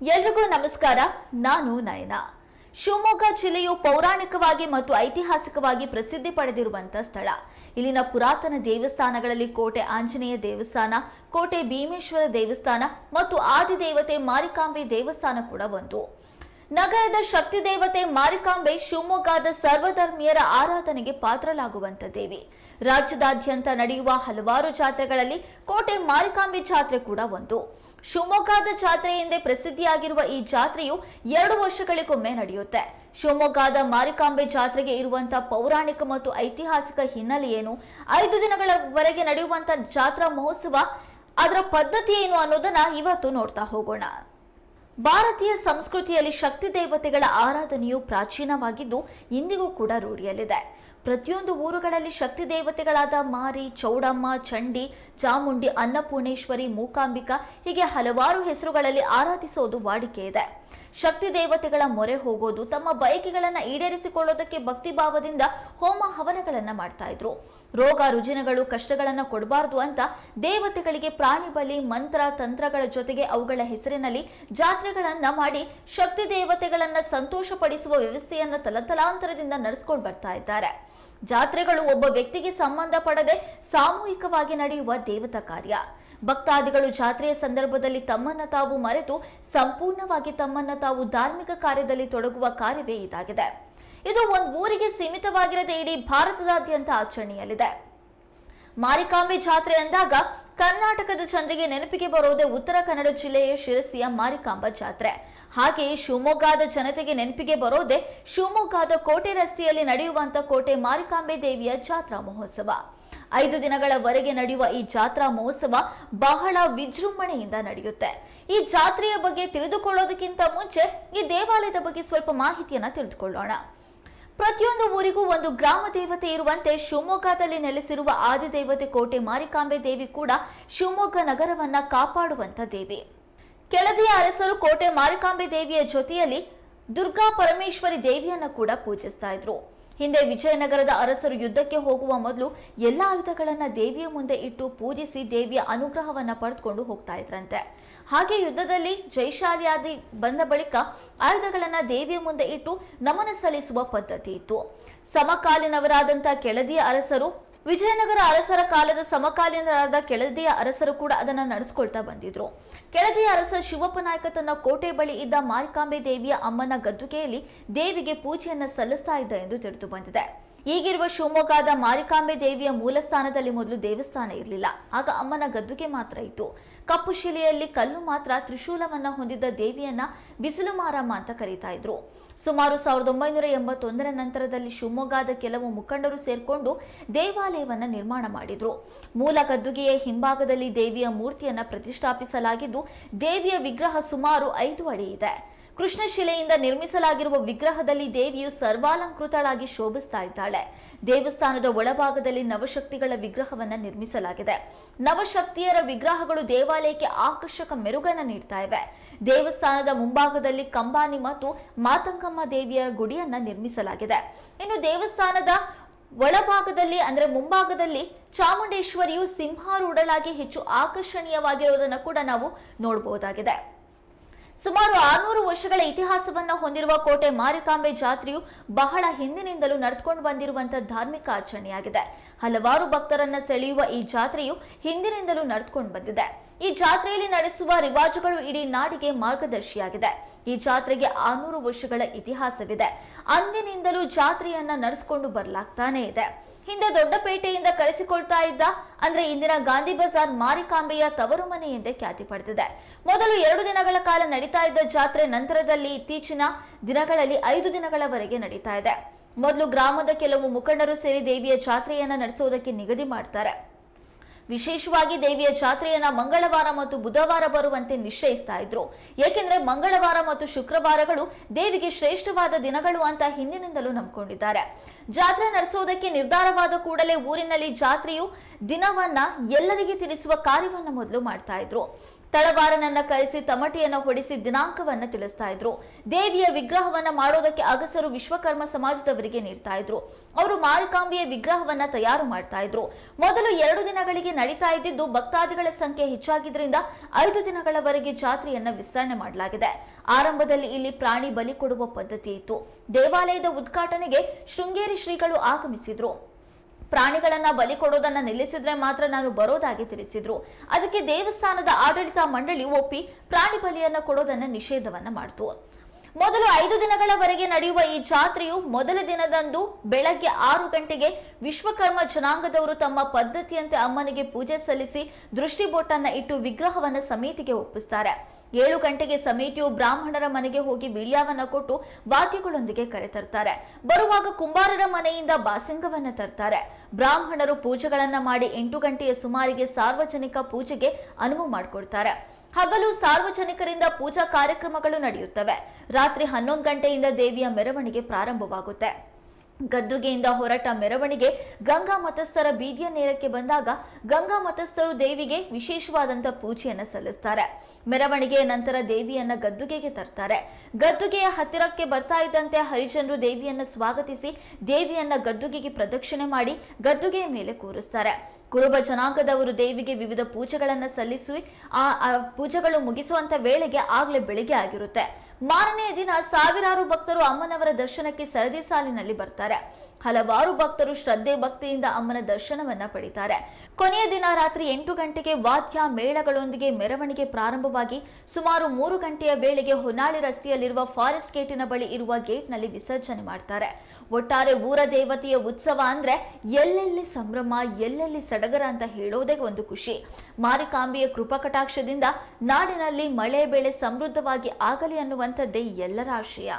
ಎಲ್ರಿಗೂ ನಮಸ್ಕಾರ. ನಾನು ನಯನ. ಶಿವಮೊಗ್ಗ ಜಿಲ್ಲೆಯು ಪೌರಾಣಿಕವಾಗಿ ಮತ್ತು ಐತಿಹಾಸಿಕವಾಗಿ ಪ್ರಸಿದ್ಧಿ ಪಡೆದಿರುವಂತಹ ಸ್ಥಳ. ಇಲ್ಲಿನ ಪುರಾತನ ದೇವಸ್ಥಾನಗಳಲ್ಲಿ ಕೋಟೆ ಆಂಜನೇಯ ದೇವಸ್ಥಾನ, ಕೋಟೆ ಭೀಮೇಶ್ವರ ದೇವಸ್ಥಾನ ಮತ್ತು ಆದಿದೇವತೆ ಮಾರಿಕಾಂಬೆ ದೇವಸ್ಥಾನ ಕೂಡ ಒಂದು. ನಗರದ ಶಕ್ತಿ ದೇವತೆ ಮಾರಿಕಾಂಬೆ ಶಿವಮೊಗ್ಗದ ಸರ್ವಧರ್ಮೀಯರ ಆರಾಧನೆಗೆ ಪಾತ್ರಲಾಗುವಂತ ದೇವಿ. ರಾಜ್ಯದಾದ್ಯಂತ ನಡೆಯುವ ಹಲವಾರು ಜಾತ್ರೆಗಳಲ್ಲಿ ಕೋಟೆ ಮಾರಿಕಾಂಬೆ ಜಾತ್ರೆ ಕೂಡ ಒಂದು. ಶಿವಮೊಗ್ಗದ ಜಾತ್ರೆ ಎಂದೇ ಪ್ರಸಿದ್ಧಿಯಾಗಿರುವ ಈ ಜಾತ್ರೆಯು ಎರಡು ವರ್ಷಗಳಿಗೊಮ್ಮೆ ನಡೆಯುತ್ತೆ. ಶಿವಮೊಗ್ಗದ ಮಾರಿಕಾಂಬೆ ಜಾತ್ರೆಗೆ ಇರುವಂತಹ ಪೌರಾಣಿಕ ಮತ್ತು ಐತಿಹಾಸಿಕ ಹಿನ್ನೆಲೆ ಏನು ಐದು ದಿನಗಳವರೆಗೆ ನಡೆಯುವಂತಹ ಜಾತ್ರಾ ಮಹೋತ್ಸವ ಅದರ ಪದ್ಧತಿ ಏನು ಅನ್ನೋದನ್ನ ಇವತ್ತು ನೋಡ್ತಾ ಹೋಗೋಣ. ಭಾರತೀಯ ಸಂಸ್ಕೃತಿಯಲ್ಲಿ ಶಕ್ತಿ ದೇವತೆಗಳ ಆರಾಧನೆಯು ಪ್ರಾಚೀನವಾಗಿದ್ದು ಇಂದಿಗೂ ಕೂಡ ರೂಢಿಯಲ್ಲಿದೆ. ಪ್ರತಿಯೊಂದು ಊರುಗಳಲ್ಲಿ ಶಕ್ತಿ ದೇವತೆಗಳಾದ ಮಾರಿ, ಚೌಡಮ್ಮ, ಚಂಡಿ, ಚಾಮುಂಡಿ, ಅನ್ನಪೂರ್ಣೇಶ್ವರಿ, ಮೂಕಾಂಬಿಕಾ ಹೀಗೆ ಹಲವಾರು ಹೆಸರುಗಳಲ್ಲಿ ಆರಾಧಿಸೋದು ವಾಡಿಕೆ ಇದೆ. ಶಕ್ತಿ ದೇವತೆಗಳ ಮೊರೆ ಹೋಗೋದು, ತಮ್ಮ ಬಯಕೆಗಳನ್ನ ಈಡೇರಿಸಿಕೊಳ್ಳೋದಕ್ಕೆ ಭಕ್ತಿ ಭಾವದಿಂದ ಹೋಮ ಹವನಗಳನ್ನ ಮಾಡ್ತಾ ಇದ್ರು. ರೋಗ ರುಜಿನಗಳು ಕಷ್ಟಗಳನ್ನ ಕೊಡಬಾರದು ಅಂತ ದೇವತೆಗಳಿಗೆ ಪ್ರಾಣಿ ಬಲಿ, ಮಂತ್ರ, ತಂತ್ರಗಳ ಜೊತೆಗೆ ಅವುಗಳ ಹೆಸರಿನಲ್ಲಿ ಜಾತ್ರೆಗಳನ್ನ ಮಾಡಿ ಶಕ್ತಿ ದೇವತೆಗಳನ್ನ ಸಂತೋಷಪಡಿಸುವ ವ್ಯವಸ್ಥೆಯನ್ನ ತಲತಲಾಂತರದಿಂದ ನಡೆಸ್ಕೊಂಡು ಬರ್ತಾ ಇದ್ದಾರೆ. ಜಾತ್ರೆಗಳು ಒಬ್ಬ ವ್ಯಕ್ತಿಗೆ ಸಂಬಂಧ ಪಡದೆ ಸಾಮೂಹಿಕವಾಗಿ ನಡೆಯುವ ದೇವತಾ ಕಾರ್ಯ. ಭಕ್ತಾದಿಗಳು ಜಾತ್ರೆಯ ಸಂದರ್ಭದಲ್ಲಿ ತಮ್ಮನ್ನ ತಾವು ಮರೆತು ಸಂಪೂರ್ಣವಾಗಿ ತಮ್ಮನ್ನ ತಾವು ಧಾರ್ಮಿಕ ಕಾರ್ಯದಲ್ಲಿ ತೊಡಗುವ ಕಾರ್ಯವೇ ಇದಾಗಿದೆ. ಇದು ಒಂದು ಊರಿಗೆ ಸೀಮಿತವಾಗಿರದೆ ಇಡೀ ಭಾರತದಾದ್ಯಂತ ಆಚರಣೆಯಲ್ಲಿದೆ. ಮಾರಿಕಾಂಬೆ ಜಾತ್ರೆ ಅಂದಾಗ ಕರ್ನಾಟಕದ ಜನರಿಗೆ ನೆನಪಿಗೆ ಬರೋದೇ ಉತ್ತರ ಕನ್ನಡ ಜಿಲ್ಲೆಯ ಶಿರಸಿಯ ಮಾರಿಕಾಂಬ ಜಾತ್ರೆ. ಹಾಗೆಯೇ ಶಿವಮೊಗ್ಗದ ಜನತೆಗೆ ನೆನಪಿಗೆ ಬರೋದೇ ಶಿವಮೊಗ್ಗದ ಕೋಟೆ ರಸ್ತೆಯಲ್ಲಿ ನಡೆಯುವಂತ ಕೋಟೆ ಮಾರಿಕಾಂಬೆ ದೇವಿಯ ಜಾತ್ರಾ ಮಹೋತ್ಸವ. ಐದು ದಿನಗಳವರೆಗೆ ನಡೆಯುವ ಈ ಜಾತ್ರಾ ಮಹೋತ್ಸವ ಬಹಳ ವಿಜೃಂಭಣೆಯಿಂದ ನಡೆಯುತ್ತೆ. ಈ ಜಾತ್ರೆಯ ಬಗ್ಗೆ ತಿಳಿದುಕೊಳ್ಳೋದಕ್ಕಿಂತ ಮುಂಚೆ ಈ ದೇವಾಲಯದ ಬಗ್ಗೆ ಸ್ವಲ್ಪ ಮಾಹಿತಿಯನ್ನ ತಿಳಿದುಕೊಳ್ಳೋಣ. ಪ್ರತಿಯೊಂದು ಊರಿಗೂ ಒಂದು ಗ್ರಾಮ ದೇವತೆ ಇರುವಂತೆ ಶಿವಮೊಗ್ಗದಲ್ಲಿ ನೆಲೆಸಿರುವ ಆದಿದೇವತೆ ಕೋಟೆ ಮಾರಿಕಾಂಬೆ ದೇವಿ ಕೂಡ ಶಿವಮೊಗ್ಗ ನಗರವನ್ನ ಕಾಪಾಡುವಂತ ದೇವಿ. ಕೆಳದಿಯ ಅರಸರು ಕೋಟೆ ಮಾರಿಕಾಂಬೆ ದೇವಿಯ ಜೊತೆಯಲ್ಲಿ ದುರ್ಗಾ ಪರಮೇಶ್ವರಿ ದೇವಿಯನ್ನ ಕೂಡ ಪೂಜಿಸ್ತಾ ಇದ್ರು. ಹಿಂದೆ ವಿಜಯನಗರದ ಅರಸರು ಯುದ್ಧಕ್ಕೆ ಹೋಗುವ ಮೊದಲು ಎಲ್ಲ ಆಯುಧಗಳನ್ನ ದೇವಿಯ ಮುಂದೆ ಇಟ್ಟು ಪೂಜಿಸಿ ದೇವಿಯ ಅನುಗ್ರಹವನ್ನ ಪಡೆದುಕೊಂಡು ಹೋಗ್ತಾ ಇದ್ರಂತೆ. ಹಾಗೆ ಯುದ್ಧದಲ್ಲಿ ಜೈಶಾಲಿಯಾದಿ ಬಂದ ಬಳಿಕ ಆಯುಧಗಳನ್ನ ದೇವಿಯ ಮುಂದೆ ಇಟ್ಟು ನಮನ ಸಲ್ಲಿಸುವ ಪದ್ಧತಿ ಇತ್ತು. ಸಮಕಾಲೀನವರಾದಂತಹ ಕೆಳದಿಯ ಅರಸರು ವಿಜಯನಗರ ಅರಸರ ಕಾಲದ ಸಮಕಾಲೀನರಾದ ಕೆಳದಿಯ ಅರಸರು ಕೂಡ ಅದನ್ನು ನಡೆಸ್ಕೊಳ್ತಾ ಬಂದಿದ್ರು. ಕೆಳದಿಯ ಅರಸ ಶಿವಪ್ಪ ನಾಯಕ ತನ್ನ ಕೋಟೆ ಬಳಿ ಇದ್ದ ಮಾರಿಕಾಂಬೆ ದೇವಿಯ ಅಮ್ಮನ ಗದ್ದುಗೆಯಲ್ಲಿ ದೇವಿಗೆ ಪೂಜೆಯನ್ನು ಸಲ್ಲಿಸ್ತಾ ಇದ್ದ ಎಂದು ತಿಳಿದು ಬಂದಿದೆ. ಈಗಿರುವ ಶಿವಮೊಗ್ಗದ ಮಾರಿಕಾಂಬೆ ದೇವಿಯ ಮೂಲ ಸ್ಥಾನದಲ್ಲಿ ಮೊದಲು ದೇವಸ್ಥಾನ ಇರಲಿಲ್ಲ. ಆಗ ಅಮ್ಮನ ಗದ್ದುಗೆ ಮಾತ್ರ ಇತ್ತು. ಕಪ್ಪು ಶಿಲೆಯಲ್ಲಿ ಕಲ್ಲು ಮಾತ್ರ ತ್ರಿಶೂಲವನ್ನ ಹೊಂದಿದ್ದ ದೇವಿಯನ್ನ ಬಿಸಿಲು ಮಾರಮ್ಮ ಅಂತ ಕರೀತಾ ಇದ್ರು. ಸುಮಾರು ಸಾವಿರದ ಒಂಬೈನೂರ ಎಂಬತ್ತೊಂದರ ನಂತರದಲ್ಲಿ ಶಿವಮೊಗ್ಗದ ಕೆಲವು ಮುಖಂಡರು ಸೇರ್ಕೊಂಡು ದೇವಾಲಯವನ್ನ ನಿರ್ಮಾಣ ಮಾಡಿದ್ರು. ಮೂಲ ಗದ್ದುಗೆಯ ಹಿಂಭಾಗದಲ್ಲಿ ದೇವಿಯ ಮೂರ್ತಿಯನ್ನ ಪ್ರತಿಷ್ಠಾಪಿಸಲಾಗಿದ್ದು ದೇವಿಯ ವಿಗ್ರಹ ಸುಮಾರು ಐದು ಅಡಿ ಇದೆ. ಕೃಷ್ಣ ಶಿಲೆಯಿಂದ ನಿರ್ಮಿಸಲಾಗಿರುವ ವಿಗ್ರಹದಲ್ಲಿ ದೇವಿಯು ಸರ್ವಾಲಂಕೃತಳಾಗಿ ಶೋಭಿಸ್ತಾ ಇದ್ದಾಳೆ. ದೇವಸ್ಥಾನದ ಒಳಭಾಗದಲ್ಲಿ ನವಶಕ್ತಿಗಳ ವಿಗ್ರಹವನ್ನ ನಿರ್ಮಿಸಲಾಗಿದೆ. ನವಶಕ್ತಿಯರ ವಿಗ್ರಹಗಳು ದೇವಾಲಯಕ್ಕೆ ಆಕರ್ಷಕ ಮೆರುಗನ್ನ ನೀಡ್ತಾ ಇವೆ. ದೇವಸ್ಥಾನದ ಮುಂಭಾಗದಲ್ಲಿ ಕಂಬಾನಿ ಮತ್ತು ಮಾತಂಗಮ್ಮ ದೇವಿಯ ಗುಡಿಯನ್ನ ನಿರ್ಮಿಸಲಾಗಿದೆ. ಇನ್ನು ದೇವಸ್ಥಾನದ ಒಳಭಾಗದಲ್ಲಿ ಅಂದ್ರೆ ಮುಂಭಾಗದಲ್ಲಿ ಚಾಮುಂಡೇಶ್ವರಿಯು ಸಿಂಹಾರೂಢಳಾಗಿ ಹೆಚ್ಚು ಆಕರ್ಷಣೀಯವಾಗಿರುವುದನ್ನು ಕೂಡ ನಾವು ನೋಡಬಹುದಾಗಿದೆ ಸುಮಾರು ಆರ್ನೂರು ವರ್ಷಗಳ ಇತಿಹಾಸವನ್ನ ಹೊಂದಿರುವ ಕೋಟೆ ಮಾರಿಕಾಂಬೆ ಜಾತ್ರೆಯು ಬಹಳ ಹಿಂದಿನಿಂದಲೂ ನಡೆದುಕೊಂಡು ಬಂದಿರುವಂತಹ ಧಾರ್ಮಿಕ ಆಚರಣೆಯಾಗಿದೆ. ಹಲವಾರು ಭಕ್ತರನ್ನ ಸೆಳೆಯುವ ಈ ಜಾತ್ರೆಯು ಹಿಂದಿನಿಂದಲೂ ನಡೆದುಕೊಂಡು ಬಂದಿದೆ. ಈ ಜಾತ್ರೆಯಲ್ಲಿ ನಡೆಸುವ ರಿವಾಜುಗಳು ಇಡೀ ನಾಡಿಗೆ ಮಾರ್ಗದರ್ಶಿಯಾಗಿದೆ. ಈ ಜಾತ್ರೆಗೆ ಆರ್ನೂರು ವರ್ಷಗಳ ಇತಿಹಾಸವಿದೆ. ಅಂದಿನಿಂದಲೂ ಜಾತ್ರೆಯನ್ನ ನಡೆಸಿಕೊಂಡು ಬರಲಾಗ್ತಾನೆ ಇದೆ. ಹಿಂದೆ ದೊಡ್ಡಪೇಟೆಯಿಂದ ಕರೆಸಿಕೊಳ್ತಾ ಇದ್ದ, ಅಂದ್ರೆ ಇಂದಿನ ಗಾಂಧಿ ಬಜಾರ್ ಮಾರಿಕಾಂಬೆಯ ತವರು ಮನೆ ಎಂದೇ ಖ್ಯಾತಿ ಪಡೆದಿದೆ. ಮೊದಲು ಎರಡು ದಿನಗಳ ಕಾಲ ನಡೀತಾ ಇದ್ದ ಜಾತ್ರೆ ನಂತರದಲ್ಲಿ ಇತ್ತೀಚಿನ ದಿನಗಳಲ್ಲಿ ಐದು ದಿನಗಳವರೆಗೆ ನಡೀತಾ ಇದೆ. ಮೊದಲು ಗ್ರಾಮದ ಕೆಲವು ಮುಖಂಡರು ಸೇರಿ ದೇವಿಯ ಜಾತ್ರೆಯನ್ನ ನಡೆಸುವುದಕ್ಕೆ ನಿಗದಿ ಮಾಡ್ತಾರೆ. ವಿಶೇಷವಾಗಿ ದೇವಿಯ ಜಾತ್ರೆಯನ್ನ ಮಂಗಳವಾರ ಮತ್ತು ಬುಧವಾರ ಬರುವಂತೆ ನಿಶ್ಚಯಿಸ್ತಾ ಇದ್ರು. ಏಕೆಂದ್ರೆ ಮಂಗಳವಾರ ಮತ್ತು ಶುಕ್ರವಾರಗಳು ದೇವಿಗೆ ಶ್ರೇಷ್ಠವಾದ ದಿನಗಳು ಅಂತ ಹಿಂದಿನಿಂದಲೂ ನಂಬಿಕೊಂಡಿದ್ದಾರೆ. ಜಾತ್ರೆ ನಡೆಸೋದಕ್ಕೆ ನಿರ್ಧಾರವಾದ ಕೂಡಲೇ ಊರಿನಲ್ಲಿ ಜಾತ್ರೆಯು ದಿನವನ್ನ ಎಲ್ಲರಿಗೆ ತಿಳಿಸುವ ಕಾರ್ಯವನ್ನ ಮೊದಲು ಮಾಡ್ತಾ ಇದ್ರು. ತಳವಾರನನ್ನ ಕರೆಸಿ ತಮಟೆಯನ್ನು ಹೊಡಿಸಿ ದಿನಾಂಕವನ್ನ ತಿಳಿಸ್ತಾ ಇದ್ರು. ದೇವಿಯ ವಿಗ್ರಹವನ್ನ ಮಾಡೋದಕ್ಕೆ ಅಗಸರು ವಿಶ್ವಕರ್ಮ ಸಮಾಜದವರಿಗೆ ನೀಡ್ತಾ ಇದ್ರು. ಅವರು ಮಾರಿಕಾಂಬಿಯ ವಿಗ್ರಹವನ್ನ ತಯಾರು ಮಾಡ್ತಾ ಇದ್ರು. ಮೊದಲು ಎರಡು ದಿನಗಳಿಗೆ ನಡೀತಾ ಇದ್ದಿದ್ದು ಭಕ್ತಾದಿಗಳ ಸಂಖ್ಯೆ ಹೆಚ್ಚಾಗಿದ್ದರಿಂದ ಐದು ದಿನಗಳವರೆಗೆ ಜಾತ್ರೆಯನ್ನ ವಿಸ್ತರಣೆ ಮಾಡಲಾಗಿದೆ. ಆರಂಭದಲ್ಲಿ ಇಲ್ಲಿ ಪ್ರಾಣಿ ಬಲಿ ಕೊಡುವ ಪದ್ಧತಿ ಇತ್ತು. ದೇವಾಲಯದ ಉದ್ಘಾಟನೆಗೆ ಶೃಂಗೇರಿ ಶ್ರೀಗಳು ಆಗಮಿಸಿದ್ರು. ಪ್ರಾಣಿಗಳನ್ನ ಬಲಿ ಕೊಡೋದನ್ನ ನಿಲ್ಲಿಸಿದ್ರೆ ಮಾತ್ರ ನಾನು ಬರೋದಾಗಿ ತಿಳಿಸಿದ್ರು. ಅದಕ್ಕೆ ದೇವಸ್ಥಾನದ ಆಡಳಿತ ಮಂಡಳಿ ಒಪ್ಪಿ ಪ್ರಾಣಿ ಬಲಿಯನ್ನ ಕೊಡೋದನ್ನ ನಿಷೇಧವನ್ನ ಮಾಡ್ತು. ಮೊದಲು ಐದು ದಿನಗಳವರೆಗೆ ನಡೆಯುವ ಈ ಜಾತ್ರೆಯು ಮೊದಲ ದಿನದಂದು ಬೆಳಗ್ಗೆ ಆರು ಗಂಟೆಗೆ ವಿಶ್ವಕರ್ಮ ಜನಾಂಗದವರು ತಮ್ಮ ಪದ್ಧತಿಯಂತೆ ಅಮ್ಮನಿಗೆ ಪೂಜೆ ಸಲ್ಲಿಸಿ ದೃಷ್ಟಿಬೊಟ್ಟನ್ನ ಇಟ್ಟು ವಿಗ್ರಹವನ್ನ ಸಮಿತಿಗೆ ಒಪ್ಪಿಸ್ತಾರೆ. ಏಳು ಗಂಟೆಗೆ ಸಮಿತಿಯು ಬ್ರಾಹ್ಮಣರ ಮನೆಗೆ ಹೋಗಿ ವೀಳ್ಯವನ್ನ ಕೊಟ್ಟು ವಾದ್ಯಗಳೊಂದಿಗೆ ಕರೆತರ್ತಾರೆ ಬರುವಾಗ ಕುಂಬಾರರ ಮನೆಯಿಂದ ಬಾಸಿಂಗವನ್ನ ತರ್ತಾರೆ. ಬ್ರಾಹ್ಮಣರು ಪೂಜೆಗಳನ್ನ ಮಾಡಿ ಎಂಟು ಗಂಟೆಯ ಸುಮಾರಿಗೆ ಸಾರ್ವಜನಿಕ ಪೂಜೆಗೆ ಅನುವು ಮಾಡಿಕೊಡ್ತಾರೆ. ಹಗಲು ಸಾರ್ವಜನಿಕರಿಂದ ಪೂಜಾ ಕಾರ್ಯಕ್ರಮಗಳು ನಡೆಯುತ್ತವೆ. ರಾತ್ರಿ ಹನ್ನೊಂದು ಗಂಟೆಯಿಂದ ದೇವಿಯ ಮೆರವಣಿಗೆ ಪ್ರಾರಂಭವಾಗುತ್ತೆ. ಗದ್ದುಗೆಯಿಂದ ಹೊರಟ ಮೆರವಣಿಗೆ ಗಂಗಾ ಮತಸ್ಥರ ಬೀದಿಯ ನೇರಕ್ಕೆ ಬಂದಾಗ ಗಂಗಾ ಮತಸ್ಥರು ದೇವಿಗೆ ವಿಶೇಷವಾದಂತಹ ಪೂಜೆಯನ್ನ ಸಲ್ಲಿಸ್ತಾರೆ. ಮೆರವಣಿಗೆಯ ನಂತರ ದೇವಿಯನ್ನ ಗದ್ದುಗೆಗೆ ತರ್ತಾರೆ. ಗದ್ದುಗೆಯ ಹತ್ತಿರಕ್ಕೆ ಬರ್ತಾ ಇದ್ದಂತೆ ಹರಿಜನರು ದೇವಿಯನ್ನ ಸ್ವಾಗತಿಸಿ ದೇವಿಯನ್ನ ಗದ್ದುಗೆಗೆ ಪ್ರದಕ್ಷಿಣೆ ಮಾಡಿ ಗದ್ದುಗೆಯ ಮೇಲೆ ಕೂರಿಸ್ತಾರೆ. ಕುರುಬ ಜನಾಂಗದವರು ದೇವಿಗೆ ವಿವಿಧ ಪೂಜೆಗಳನ್ನ ಸಲ್ಲಿಸಿ ಆ ಪೂಜೆಗಳು ಮುಗಿಸುವಂತ ವೇಳೆಗೆ ಆಗ್ಲೇ ಬೆಳಿಗ್ಗೆ ಆಗಿರುತ್ತೆ. ಮಾರನೆಯ ದಿನ ಸಾವಿರಾರು ಭಕ್ತರು ಅಮ್ಮನವರ ದರ್ಶನಕ್ಕೆ ಸರದಿ ಸಾಲಿನಲ್ಲಿ ಬರ್ತಾರೆ. ಹಲವಾರು ಭಕ್ತರು ಶ್ರದ್ಧೆ ಭಕ್ತಿಯಿಂದ ಅಮ್ಮನ ದರ್ಶನವನ್ನ ಪಡಿತಾರೆ. ಕೊನೆಯ ದಿನ ರಾತ್ರಿ ಎಂಟು ಗಂಟೆಗೆ ವಾದ್ಯ ಮೇಳಗಳೊಂದಿಗೆ ಮೆರವಣಿಗೆ ಪ್ರಾರಂಭವಾಗಿ ಸುಮಾರು ಮೂರು ಗಂಟೆಯ ವೇಳೆಗೆ ಹೊನ್ನಾಳಿ ರಸ್ತೆಯಲ್ಲಿರುವ ಫಾರೆಸ್ಟ್ ಗೇಟಿನ ಬಳಿ ಇರುವ ಗೇಟ್ನಲ್ಲಿ ವಿಸರ್ಜನೆ ಮಾಡ್ತಾರೆ. ಒಟ್ಟಾರೆ ಊರ ದೇವತೆಯ ಉತ್ಸವ ಅಂದ್ರೆ ಎಲ್ಲೆಲ್ಲಿ ಸಂಭ್ರಮ, ಎಲ್ಲೆಲ್ಲಿ ಸಡಗರ ಅಂತ ಹೇಳೋದೇ ಒಂದು ಖುಷಿ. ಮಾರಿಕಾಂಬೆಯ ಕೃಪಕಟಾಕ್ಷದಿಂದ ನಾಡಿನಲ್ಲಿ ಮಳೆ, ಬೆಳೆ ಸಮೃದ್ಧವಾಗಿ ಆಗಲಿ ಅನ್ನುವಂಥದ್ದೇ ಎಲ್ಲರ ಆಶಯ.